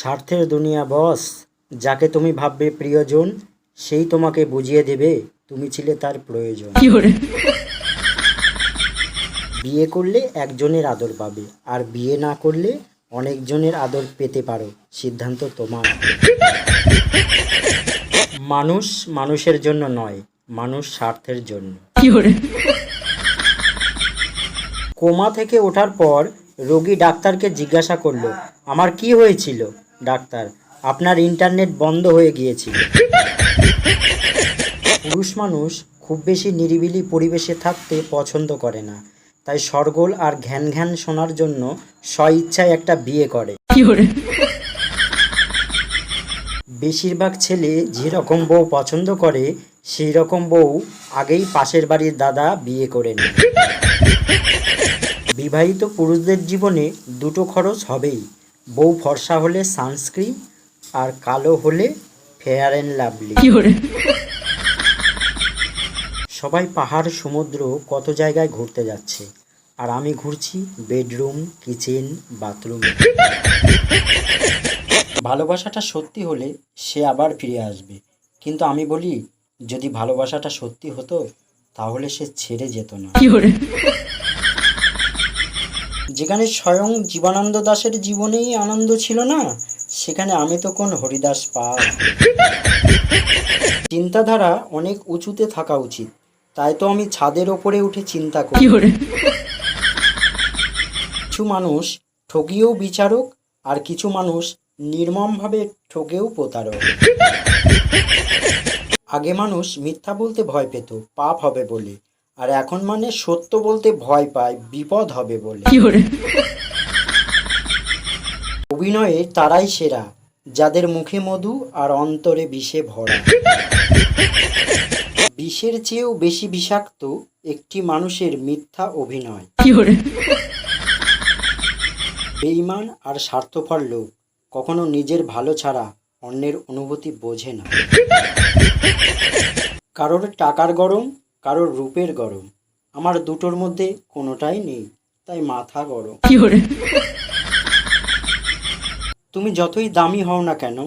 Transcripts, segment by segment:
স্বার্থের দুনিয়া বস। যাকে তুমি ভাববে প্রিয়জন সেই তোমাকে বুঝিয়ে দেবে তুমি ছিলে তার প্রয়োজন। বিয়ে করলে একজনের আদর পাবে আর বিয়ে না করলে অনেকজনের আদর পেতে পারো। সিদ্ধান্ত তোমার। মানুষ মানুষের জন্য নয় মানুষ স্বার্থের জন্য। কোমা থেকে ওঠার পর রোগী ডাক্তারকে জিজ্ঞাসা করল আমার কি হয়েছিল? ডাক্তার আপনার ইন্টারনেট বন্ধ হয়ে গিয়েছিল পুরুষ মানুষ খুব বেশি নিরিবিলি পরিবেশে থাকতে পছন্দ করে না। তাই সরগোল আর ঘ্যান ঘ্যান শোনার জন্য স্বইচ্ছায় একটা বিয়ে করে। বেশিরভাগ ছেলে যেরকম বউ পছন্দ করে সেই রকম বউ আগেই পাশের বাড়ির দাদা বিয়ে করে নেয়। বিবাহিত পুরুষদের জীবনে দুটো খরচ হবেই। বউ ফর্সা হলে সানস্ক্রিন আর কালো হলে ফেয়ার অ্যান্ড লাভলি। সবাই পাহাড় সমুদ্র কত জায়গায় ঘুরতে যাচ্ছে? আর আমি ঘুরছি বেডরুম কিচেন বাথরুম। ভালোবাসাটা সত্যি হলে সে আবার ফিরে আসবে। কিন্তু আমি বলি যদি ভালোবাসাটা সত্যি হতো তাহলে সে ছেড়ে যেত না। যেখানে স্বয়ং জীবানন্দ দাসের জীবনেই আনন্দ ছিল না সেখানে আমি তো কোন হরিদাস পা। চিন্তাধারা অনেক উঁচুতে থাকা উচিত তাই তো আমি ছাদের ওপরে উঠে চিন্তা করি। কিছু মানুষ ঠগিয়েও বিচারক আর কিছু মানুষ নির্মমভাবে ঠকেও প্রতারক। আগে মানুষ মিথ্যা বলতে ভয় পেত পাপ হবে বলে। আর এখন মানে সত্য বলতে ভয় পায় বিপদ হবে বলে। অভিনয়ে তারাই সেরা যাদের মুখে মধু আর অন্তরে বিষে ভরা। বিষের চেয়েও বেশি বিষাক্ত একটি মানুষের মিথ্যা অভিনয়। বেইমান আর স্বার্থপর লোক কখনো নিজের ভালো ছাড়া অন্যের অনুভূতি বোঝে না। কারোর টাকার গরম কারোর রূপের গরম। আমার দুটোর মধ্যে কোনোটাই নেই তাই মাথা গরম। তুমি যতই দামি হও না কেন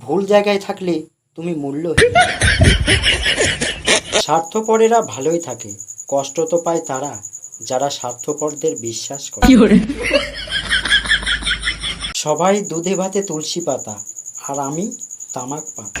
ভুল জায়গায় থাকলে তুমি মূল্য স্বার্থপরেরা ভালোই থাকে কষ্ট তো পায় তারা যারা স্বার্থপরদের বিশ্বাস করে? সবাই দুধে ভাতে তুলসী পাতা আর আমি তামাক পাতা।